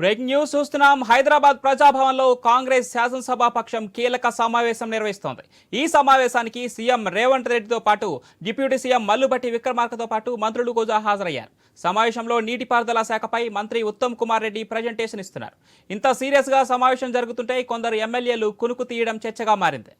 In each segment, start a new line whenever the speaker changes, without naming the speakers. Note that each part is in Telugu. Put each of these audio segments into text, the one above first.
Breaking news చూస్తున్నాం. హైదరాబాద్ ప్రజాభవన్లో కాంగ్రెస్ శాసనసభా పక్షం కీలక సమావేశం నిర్వహిస్తోంది. ఈ సమావేశానికి సీఎం రేవంత్ రెడ్డితో పాటు డిప్యూటీ సీఎం మల్లుబట్టి విక్రమార్కతో పాటు మంత్రులు కూడా హాజరయ్యారు. సమావేశంలో నీటిపారుదల శాఖపై మంత్రి ఉత్తమ్ కుమార్ రెడ్డి ప్రజెంటేషన్ ఇస్తున్నారు. ఇంత సీరియస్గా సమావేశం జరుగుతుంటే కొందరు ఎమ్మెల్యేలు కునుకు తీయడం చర్చగా మారింది.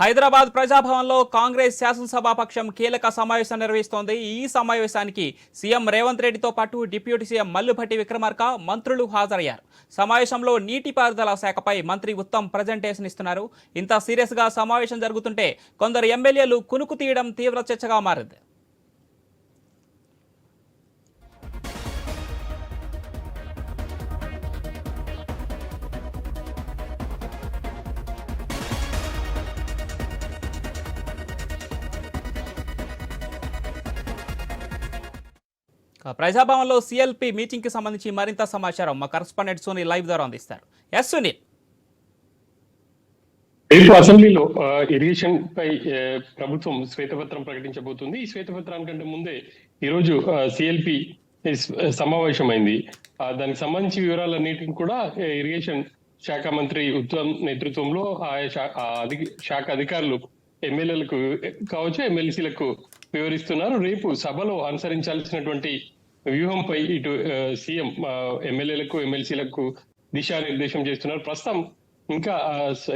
హైదరాబాద్ ప్రజాభవన్లో కాంగ్రెస్ శాసనసభాపక్షం కీలక సమావేశం నిర్వహిస్తోంది. ఈ సమావేశానికి సీఎం రేవంత్ రెడ్డితో పాటు డిప్యూటీ సీఎం మల్లుభట్టి విక్రమార్క మంత్రులు హాజరయ్యారు. సమావేశంలో నీటిపారుదల శాఖపై మంత్రి ఉత్తమ్ ప్రజెంటేషన్ ఇస్తున్నారు. ఇంత సీరియస్గా సమావేశం జరుగుతుంటే కొందరు ఎమ్మెల్యేలు కునుకు తీయడం తీవ్ర చర్చగా మారింది. ప్రజాభవన్లో సిఎల్పి మీటింగ్కి సంబంధించి మరింత సమాచారం మా కరస్పాండెంట్ సోని లైవ్ ద్వారా అందిస్తారు. ఎస్ సునీల్
రేపు అసెంబ్లీలో ఇరిగేషన్ పై ప్రభుత్వం శ్వేతపత్రం ప్రకటించబోతుంది. ఈ శ్వేతపత్రానికంటే ముందే ఈరోజు సిఎల్పి సమావేశమైంది. దానికి సంబంధించి వివరాలన్నిటిని కూడా ఇరిగేషన్ శాఖ మంత్రి ఉత్తమ్ నేతృత్వంలో ఆయా శాఖ అధికారులు ఎమ్మెల్యేలకు కావచ్చు ఎమ్మెల్సీలకు వివరిస్తున్నారు. రేపు సభలో అనుసరించాల్సినటువంటి వ్యూహంపై ఇటు సీఎం ఎమ్మెల్యేలకు ఎమ్మెల్సీలకు దిశానిర్దేశం చేస్తున్నారు. ప్రస్తుతం ఇంకా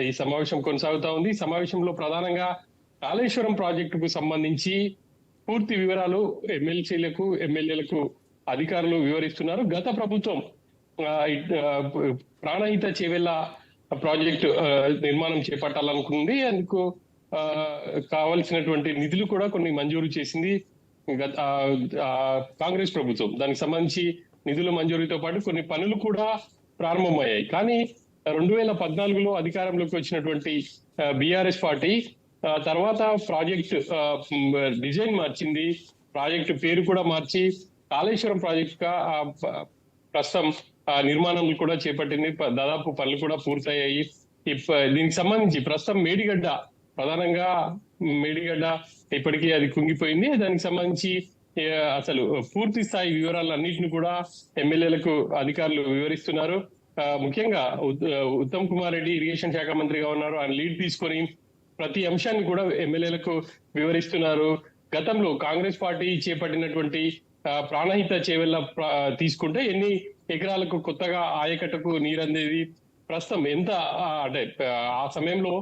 ఈ సమావేశం కొనసాగుతా ఉంది. సమావేశంలో ప్రధానంగా కాళేశ్వరం ప్రాజెక్టుకు సంబంధించి పూర్తి వివరాలు ఎమ్మెల్సీలకు ఎమ్మెల్యేలకు అధికారులు వివరిస్తున్నారు. గత ప్రభుత్వం ప్రాణహిత చేవెళ్ళ ప్రాజెక్టు నిర్మాణం చేపట్టాలనుకుంది. అందుకు ఆ, కావలసినటువంటి నిధులు కూడా కొన్ని మంజూరు చేసింది. కాంగ్రెస్ ప్రభుత్వం దానికి సంబంధించి నిధుల మంజూరీతో పాటు కొన్ని పనులు కూడా ప్రారంభమయ్యాయి. కానీ రెండు వేల పద్నాలుగులో అధికారంలోకి వచ్చినటువంటి బీఆర్ఎస్ పార్టీ తర్వాత ప్రాజెక్ట్ డిజైన్ మార్చింది. ప్రాజెక్టు పేరు కూడా మార్చి కాళేశ్వరం ప్రాజెక్ట్గా ప్రస్తుతం నిర్మాణం కూడా చేపట్టింది. దాదాపు పనులు కూడా పూర్తయ్యాయి. దీనికి సంబంధించి ప్రస్తుతం మేడిగడ్డ ప్రధానంగా మేడిగడ్డ ఇప్పటికీ అది కుంగిపోయింది. దానికి సంబంధించి అసలు పూర్తి స్థాయి వివరాలన్నింటిని కూడా ఎమ్మెల్యేలకు అధికారులు వివరిస్తున్నారు. ముఖ్యంగా ఉత్తమ్ కుమార్ రెడ్డి ఇరిగేషన్ శాఖ మంత్రిగా ఉన్నారు. ఆయన లీడ్ తీసుకొని ప్రతి అంశాన్ని కూడా ఎమ్మెల్యేలకు వివరిస్తున్నారు. గతంలో కాంగ్రెస్ పార్టీ చేపట్టినటువంటి ప్రాణహిత చేవెళ్ళ తీసుకుంటే ఎన్ని ఎకరాలకు కొత్తగా ఆయకట్టుకు నీరందేది? ప్రస్తుతం ఎంత అంటే ఆ సమయంలో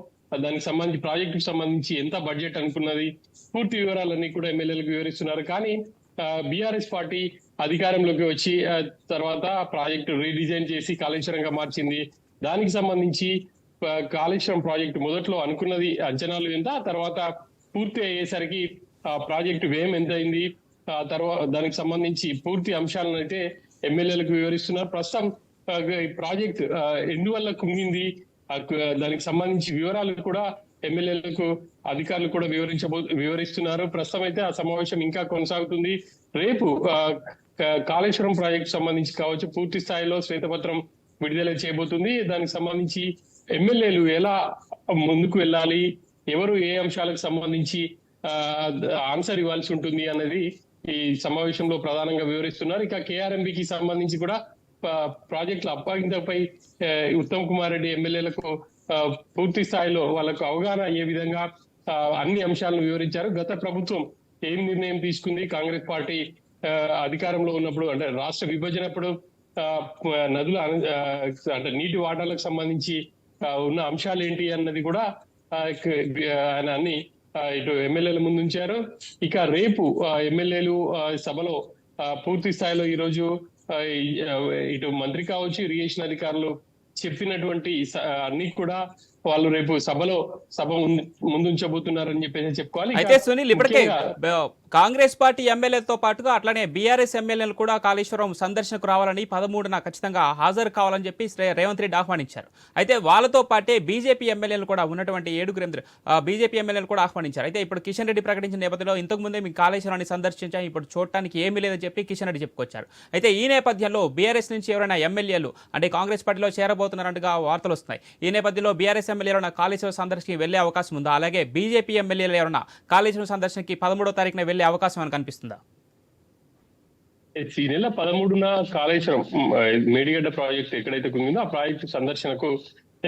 దానికి సంబంధించి ప్రాజెక్టుకు సంబంధించి ఎంత బడ్జెట్ అనుకున్నది పూర్తి వివరాలన్నీ కూడా ఎమ్మెల్యేలకు వివరిస్తున్నారు. కానీ బీఆర్ఎస్ పార్టీ అధికారంలోకి వచ్చి తర్వాత ప్రాజెక్టు రీడిజైన్ చేసి కాళేశ్వరంగా మార్చింది. దానికి సంబంధించి కాళేశ్వరం ప్రాజెక్టు మొదట్లో అనుకున్నది అంచనాలు ఎంత తర్వాత పూర్తి అయ్యేసరికి ఆ ప్రాజెక్టు వ్యయం ఎంత అయింది తర్వాత దానికి సంబంధించి పూర్తి అంశాలను అయితే ఎమ్మెల్యేలకు వివరిస్తున్నారు. ప్రస్తుతం ప్రాజెక్ట్ ఎందువల్ల కుంగింది దానికి సంబంధించి వివరాలు కూడా ఎమ్మెల్యేలకు అధికారులు కూడా వివరించబో వివరిస్తున్నారు. ప్రస్తుతం అయితే ఆ సమావేశం ఇంకా కొనసాగుతుంది. రేపు కాళేశ్వరం ప్రాజెక్టు సంబంధించి కావచ్చు పూర్తి స్థాయిలో శ్వేతపత్రం విడుదల చేయబోతుంది. దానికి సంబంధించి ఎమ్మెల్యేలు ఎలా ముందుకు వెళ్ళాలి ఎవరు ఏ అంశాలకు సంబంధించి ఆన్సర్ ఇవ్వాల్సి ఉంటుంది అనేది ఈ సమావేశంలో ప్రధానంగా వివరిస్తున్నారు. ఇక కేఆర్ఎంబికి సంబంధించి కూడా ప్రాజెక్టుల అప్పగింతపై ఉత్తమ్ కుమార్ రెడ్డి ఎమ్మెల్యేలకు పూర్తి స్థాయిలో వాళ్ళకు అవగాహన అయ్యే విధంగా అన్ని అంశాలను వివరించారు. గత ప్రభుత్వం ఏం నిర్ణయం తీసుకుంది? కాంగ్రెస్ పార్టీ అధికారంలో ఉన్నప్పుడు అంటే రాష్ట్ర విభజనప్పుడు ఆ, నదుల అంటే నీటి వాటాలకు సంబంధించి ఉన్న అంశాలు ఏంటి అన్నది కూడా ఆయన అన్ని ఇటు ఎమ్మెల్యేల ముందుంచారు ఇక రేపు ఎమ్మెల్యేలు సభలో పూర్తి స్థాయిలో ఈ రోజు ఇటు మంత్రి కావచ్చు ఇరిగేషన్ అధికారులు చెప్పినటువంటి అన్ని కూడా వాళ్ళు రేపు సభలో సభ ముందు- ముందుంచబోతున్నారని చెప్పేసి చెప్పుకోవాలి.
అయితే సునీల్ ఇప్పటికే కాంగ్రెస్ పార్టీ ఎమ్మెల్యేలతో పాటుగా అట్లనే బీఆర్ఎస్ ఎమ్మెల్యేలు కూడా కాళేశ్వరం సందర్శనకు రావాలని పదమూడున ఖచ్చితంగా హాజరు కావాలని చెప్పి రేవంత్ రెడ్డి ఆహ్వానించారు. అయితే వాళ్ళతో పాటే బీజేపీ ఎమ్మెల్యేలు కూడా ఉన్నటువంటి ఏడుగురు ఆ, బీజేపీ ఎమ్మెల్యేలు కూడా ఆహ్వానించారు. అయితే ఇప్పుడు కిషన్ రెడ్డి ప్రకటించిన నేపథ్యంలో ఇంతకు ముందే మీ కాళేశ్వరాన్ని సందర్శించాం. ఇప్పుడు చూడటానికి ఏమీ లేదని చెప్పి కిషన్ రెడ్డి చెప్పుకొచ్చారు. అయితే ఈ నేపథ్యంలో బీఆర్ఎస్ నుంచి ఎవరైనా ఎమ్మెల్యేలు అంటే కాంగ్రెస్ పార్టీలో చేరబోతున్నారంటగా వార్తలు వస్తున్నాయి. ఈ నేపథ్యంలో బీఆర్ఎస్ ఎమ్మెల్యేలు ఎవరైనా కాళేశ్వరం సందర్శనకి వెళ్ళే అవకాశం ఉందా? అలాగే బీజేపీ ఎమ్మెల్యేలు ఎవరైనా కాళేశ్వరం సందర్శనకి పదమూడో తారీఖున వెళ్ళే అవకాశం అని కనిపిస్తుందా?
ఈ నెల పదమూడున కాళేశ్వరం మేడిగడ్డ ప్రాజెక్ట్ ఎక్కడైతే కుంగిందో ఆ ప్రాజెక్ట్ సందర్శనకు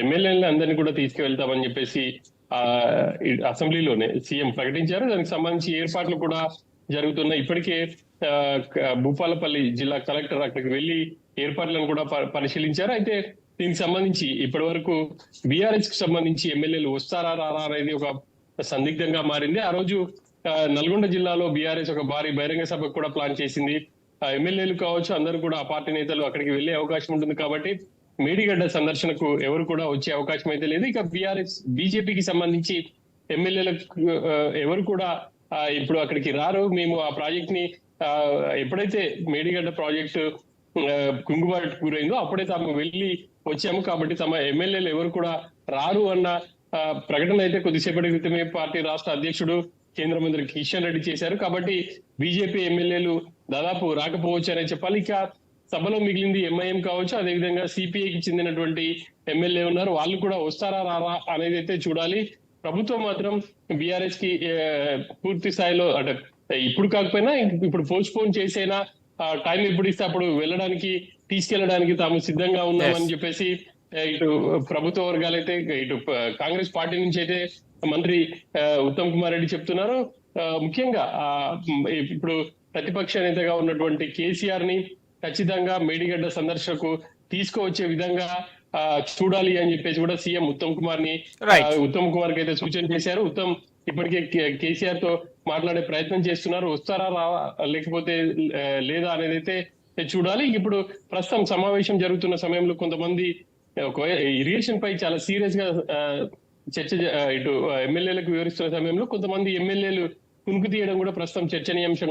ఎమ్మెల్యేలు అందరినీ కూడా తీసుకువెళ్తామని చెప్పేసి ఆ అసెంబ్లీలోనే సీఎం ప్రకటించారు. దానికి సంబంధించి ఏర్పాట్లు కూడా జరుగుతున్నాయి. ఇప్పటికే భూపాలపల్లి జిల్లా కలెక్టర్ అక్కడికి వెళ్ళి ఏర్పాట్లను కూడా పరిశీలించారు. అయితే దీనికి సంబంధించి ఇప్పటి వరకు బీఆర్ఎస్కి సంబంధించి ఎమ్మెల్యేలు వస్తారా రారా అనేది ఒక సందిగ్ధంగా మారింది. ఆ రోజు నల్గొండ జిల్లాలో బీఆర్ఎస్ ఒక భారీ బహిరంగ సభకు కూడా ప్లాన్ చేసింది. ఎమ్మెల్యేలు కావచ్చు అందరూ కూడా ఆ పార్టీ నేతలు అక్కడికి వెళ్ళే అవకాశం ఉంటుంది కాబట్టి మేడిగడ్డ సందర్శనకు ఎవరు కూడా వచ్చే అవకాశం అయితే లేదు. ఇక బీఆర్ఎస్ బీజేపీకి సంబంధించి ఎమ్మెల్యేలకు ఎవరు కూడా ఇప్పుడు అక్కడికి రారు. మేము ఆ ప్రాజెక్ట్ని ఆ, ఎప్పుడైతే మేడిగడ్డ ప్రాజెక్టు కుంగుబాటు గురైందో అప్పుడే తాము వెళ్ళి వచ్చాము కాబట్టి తమ ఎమ్మెల్యేలు ఎవరు కూడా రారు అన్న ప్రకటన అయితే కొద్దిసేపటి క్రితమే పార్టీ రాష్ట్ర అధ్యక్షుడు కేంద్ర మంత్రి కిషన్ రెడ్డి చేశారు. కాబట్టి బీజేపీ ఎమ్మెల్యేలు దాదాపు రాకపోవచ్చు అనే చెప్పాలి. ఇక సభలో మిగిలింది ఎంఐఎం కావచ్చు అదేవిధంగా సిపిఐకి చెందినటువంటి ఎమ్మెల్యే ఉన్నారు. వాళ్ళు కూడా వస్తారా రారా అనేది అయితే చూడాలి. ప్రభుత్వం మాత్రం బీఆర్ఎస్కి పూర్తి స్థాయిలో అంటే ఇప్పుడు కాకపోయినా ఇప్పుడు పోస్ట్ పోన్ చేసైనా టైం ఎప్పుడు ఇస్తే అప్పుడు వెళ్ళడానికి తీసుకెళ్ళడానికి తాము సిద్ధంగా ఉన్నామని. చెప్పేసి ఇటు ప్రభుత్వ వర్గాలైతే ఇటు కాంగ్రెస్ పార్టీ నుంచి అయితే మంత్రి ఉత్తమ్ కుమార్ రెడ్డి చెప్తున్నారు. ముఖ్యంగా ఇప్పుడు ప్రతిపక్ష నేతగా ఉన్నటువంటి కేసీఆర్ని ఖచ్చితంగా మేడిగడ్డ సందర్శనకు తీసుకువచ్చే విధంగా చూడాలి అని చెప్పేసి కూడా సీఎం ఉత్తమ్ కుమార్ని ఉత్తమ్ కుమార్కి అయితే సూచన చేశారు. ఉత్తమ్ ఇప్పటికే కేసీఆర్తో మాట్లాడే ప్రయత్నం చేస్తున్నారు. వస్తారా రావా లేకపోతే లేదా అనేది అయితే చూడాలి. ఇప్పుడు ప్రస్తుతం సమావేశం జరుగుతున్న సమయంలో కొంతమంది ఒక ఇరిగేషన్ పై చాలా సీరియస్గా చర్చ ఇటు ఎమ్మెల్యేలకు వివరిస్తున్న సమయంలో కొంతమంది ఎమ్మెల్యేలు కునుకు తీయడం కూడా ప్రస్తుతం చర్చనీయాంశం